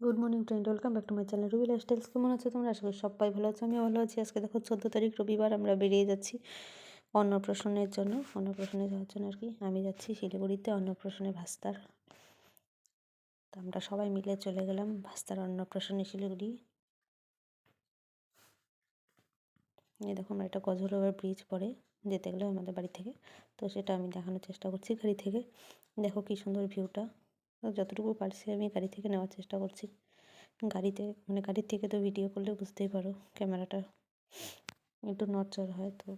Good morning friend welcome back to my channel Ruby lifestyles কেমন আছো তোমরা? করি সবাই ভালো আছো আমি ভালো আছি। আজকে দেখো, চোদ্দ তারিখ, রবিবার আমরা বেরিয়ে যাচ্ছি অন্নপ্রাশনের জন্য। অন্নপ্রাশনে যাওয়ার জন্য আর কি আমি যাচ্ছি শিলিগুড়িতে অন্নপ্রাশনে ভাস্তার। তো আমরা সবাই মিলে চলে গেলাম ভাস্তার অন্নপ্রাশনে শিলিগুড়ি। এই দেখো, আমরা একটা গজলওয়ার ব্রিজ পরে যেতে গেলে আমাদের বাড়ি থেকে। তো সেটা আমি দেখানোর চেষ্টা করছি গাড়ি থেকে। দেখো কী সুন্দর ভিউটা যতটুকু পারছি আমি গাড়ি থেকে নেওয়ার চেষ্টা করছি। গাড়িতে মানে গাড়ির থেকে তো ভিডিও করলে বুঝতেই পারো ক্যামেরাটা একটু নড়চড় হয় তো।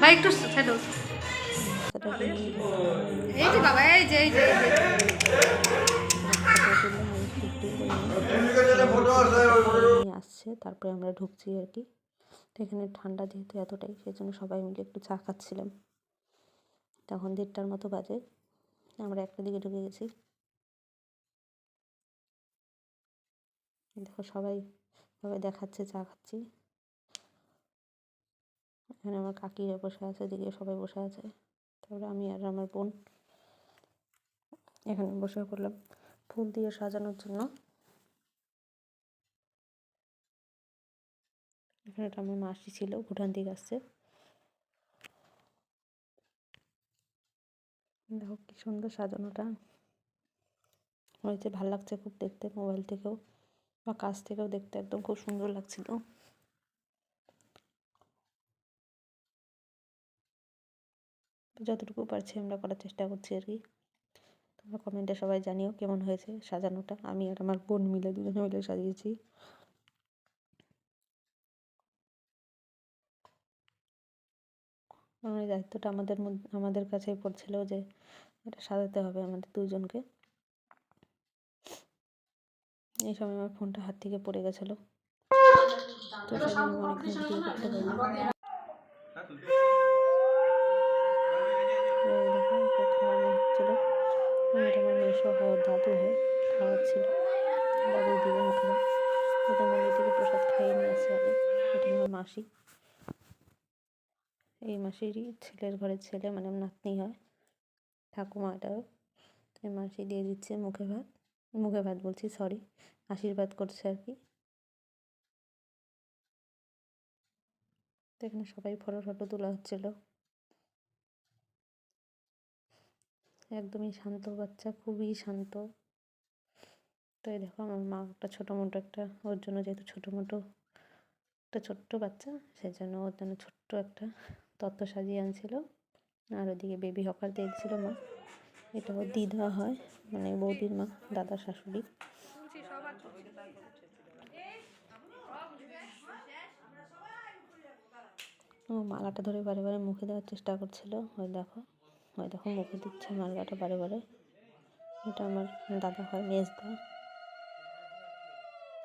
ভাই একটু এই যে বাবা এই যে এই যে। আসছে, তারপরে আমরা ঢুকছি আর কি। তো এখানে ঠান্ডা যেহেতু এতটাই সেই জন্য সবাই মিলে একটু চা খাচ্ছিলাম। তখন দেড়টার মতো বাজে। আমরা একটা দিকে ঢুকে গেছি। দেখো সবাই সবাই দেখাচ্ছে, চা খাচ্ছি। এখানে আমার কাকিরা বসে আছে এদিকে সবাই বসে আছে। তারপরে আমি আর আমার বোন। এখানে বসে পড়লাম ফুল দিয়ে সাজানোর জন্য। এখানে একটা আমার মাসি ছিল ভুটান থেকে আসছে দেখো কি সুন্দর সাজানোটা। হয়েছে ভালো লাগছে খুব দেখতে মোবাইল থেকেও বা কাছ থেকেও দেখতে, একদম খুব সুন্দর লাগছিল। যতটুকু পারছি আমরা করার চেষ্টা করছি আর কি। তোমরা কমেন্টে সবাই জানিও কেমন হয়েছে সাজানোটা। আমি আর আমার বোন মিলে, দুজনে মিলে সাজিয়েছি। কারণ এই দায়িত্বটা আমাদের আমাদের কাছেই পড়ছিল যে এটা সাজাতে হবে আমাদের দুজনকে। এই সময় আমার ফোনটা হাত থেকে পড়ে গেছিল। অনেকক্ষণ খাওয়ানো হচ্ছিল? আমার দাদু হয় খাওয়াচ্ছিল। দাদু এটা প্রসাদ খাইয়ে এটা আমার মাসি। এই মাসিরই ছেলের ঘরের ছেলে মানে নাতনি হয়। ঠাকুমা এটাও এই মাসি দিয়ে দিচ্ছে মুখে ভাত। মুখে ভাত বলছি সরি আশীর্বাদ করছে আর কি। তো এখানে সবাই ফটো ফটো তোলা হচ্ছিল। একদমই শান্ত বাচ্চা, খুবই শান্ত। তো এই দেখো আমার মা একটা ছোটো মোটো একটা, ওর জন্য যেহেতু ছোটো মোটো, একটা ছোট্ট বাচ্চা সেই জন্য ওর জন্য ছোট্ট একটা তত্ত্ব সাজিয়ে আনছিল। আর ওদিকে বেবি হকার দিয়ে দিয়েছিল মা। এটা ওর দিদা হয় মানে বৌদির মা, দাদা শাশুড়ি। ও মালাটা ধরে বারে বারে মুখে দেওয়ার চেষ্টা করছিল। ওই দেখো ওই দেখো মুখে দিচ্ছে মালাটা বারে বারে। এটা আমার দাদা হয়, মেজদা।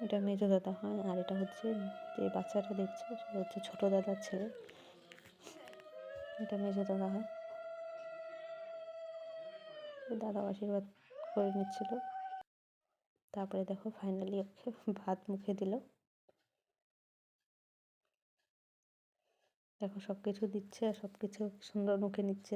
এটা মেজো দাদা হয়, আর এটা হচ্ছে যে বাচ্চাটা দেখছে, সেটা হচ্ছে ছোটো দাদার ছেলে। এটা মেজো দাদা হয়। দাদাও আশীর্বাদ করে নিচ্ছিল। তারপরে দেখো ফাইনালি ওকে ভাত মুখে দিল। দেখো সব কিছু দিচ্ছে আর সব কিছু সুন্দর মুখে নিচ্ছে।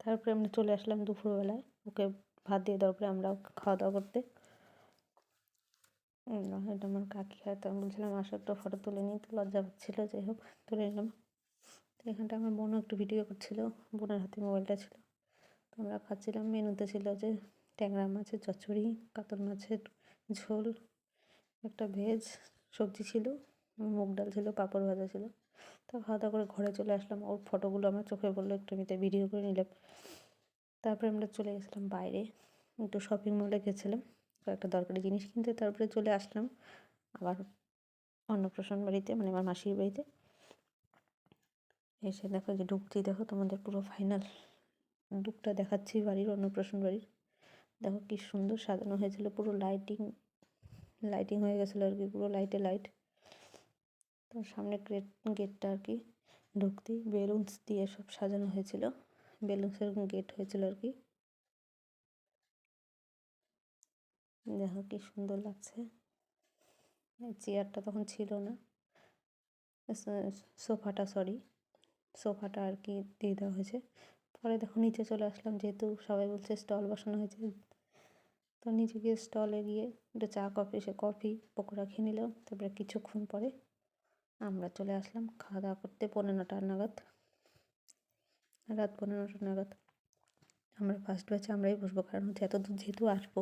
তারপরে আমরা চলে আসলাম দুপুরবেলায়। ওকে ভাত দিয়ে দেওয়ার পরে আমরা খাওয়া দাওয়া করতে এটা আমার কাকি হয়, তো আমি বলছিলাম, আসো একটা ফটো তুলে নিই, তো লজ্জা পাচ্ছিলো, যাই হোক, তুলে নিলাম। তো এখানটা আমার বোনও একটু ভিডিও করছিল, বোনের হাতে মোবাইলটা ছিল। তো আমরা খাচ্ছিলাম, মেনুতে ছিল যে ট্যাংরা মাছের চচ্চড়ি, কাতল মাছের ঝোল, একটা ভেজ সবজি ছিল, মুগ ডাল ছিল, পাঁপড় ভাজা ছিল। তো খাওয়া দাওয়া করে ঘরে চলে আসলাম, ওর ফটোগুলো আমার চোখে পড়ল, একটু ভিডিও করে নিলাম। তারপরে আমরা চলে গেছিলাম বাইরে। একটু শপিং মলে গেছিলাম, কয়েকটা দরকারি জিনিস কিনতে, তারপরে চলে আসলাম আবার অন্নপ্রাশন বাড়িতে মানে আমার মাসির বাড়িতে। এসে দেখো যে ঢুকছি দেখো তোমাদের পুরো ফাইনাল লুকটা দেখাচ্ছি বাড়ির, অন্নপ্রাশন বাড়ির। দেখো কি সুন্দর সাজানো হয়েছিল, পুরো লাইটিং লাইটিং হয়ে গেছিল আর কি, পুরো লাইটে লাইট তো সামনে গেট গেটটা আর কি ঢুকতেই বেলুনস দিয়ে সব সাজানো হয়েছিল। বেলুনসের গেট হয়েছিল আর কি। দেখো কি সুন্দর লাগছে। চেয়ারটা তখন ছিল না। সোফাটা সরি সোফাটা আর কি দিয়ে দেওয়া হয়েছে। পরে দেখো নিচে চলে আসলাম, যেহেতু সবাই বলছে স্টল বসানো হয়েছে। তো নিচে গিয়ে স্টলে গিয়ে একটু চা, কফি, সে কফি, পকোড়া খেয়ে নিলাম। তারপরে কিছুক্ষণ পরে আমরা চলে আসলাম খাওয়া দাওয়া করতে পনেরো নটা নাগাদ। রাত পনেরো পনেরোটা নাগাদ। আমরা ফার্স্ট ব্যাচে আমরাই বসবো, কারণ হচ্ছে এত দূর যেহেতু আসব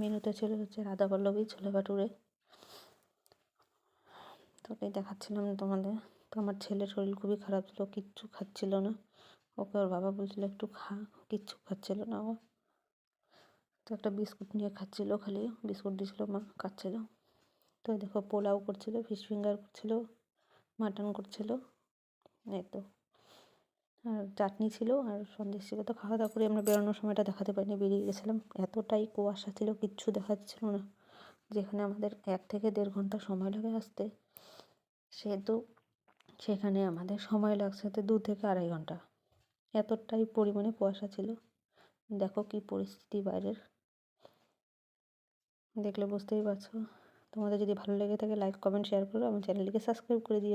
মেনুতে ছিল হচ্ছে রাধা পল্লবী, ছোলে ভাটুরে। তো ওটাই দেখাচ্ছিলাম তোমাদের। তো আমার ছেলের শরীর খুবই খারাপ ছিল, কিচ্ছু খাচ্ছিল না। ওকে ওর বাবা বলছিল একটু খা, কিচ্ছু খাচ্ছিল না ও। তো একটা বিস্কুট নিয়ে খাচ্ছিল খালি, বিস্কুট দিয়েছিল মা, খাচ্ছিল। তো দেখো পোলাও করছিল, ফিশ ফিঙ্গার করছিল, মাটন করছিল, এই তো। আর চাটনি ছিল আর সন্দেশ ছিল। তো খাওয়া দাওয়া করে আমরা বেরোনোর সময়টা দেখাতে পারিনি, বেরিয়ে গেছিলাম। এতটাই কুয়াশা ছিল, কিচ্ছু দেখা যাচ্ছিল না। যেখানে আমাদের এক থেকে দেড় ঘণ্টা সময় লাগে আসতে, সেহেতু সেখানে আমাদের সময় লাগছে তো দু থেকে আড়াই ঘণ্টা। এতটাই পরিমাণে কুয়াশা ছিল। দেখো কি পরিস্থিতি বাইরের। দেখলে বুঝতেই পারছ। তোমাদের যদি ভালো লেগে থাকে লাইক কমেন্ট শেয়ার করো। আমার চ্যানেলটিকে সাবস্ক্রাইব করে দিও।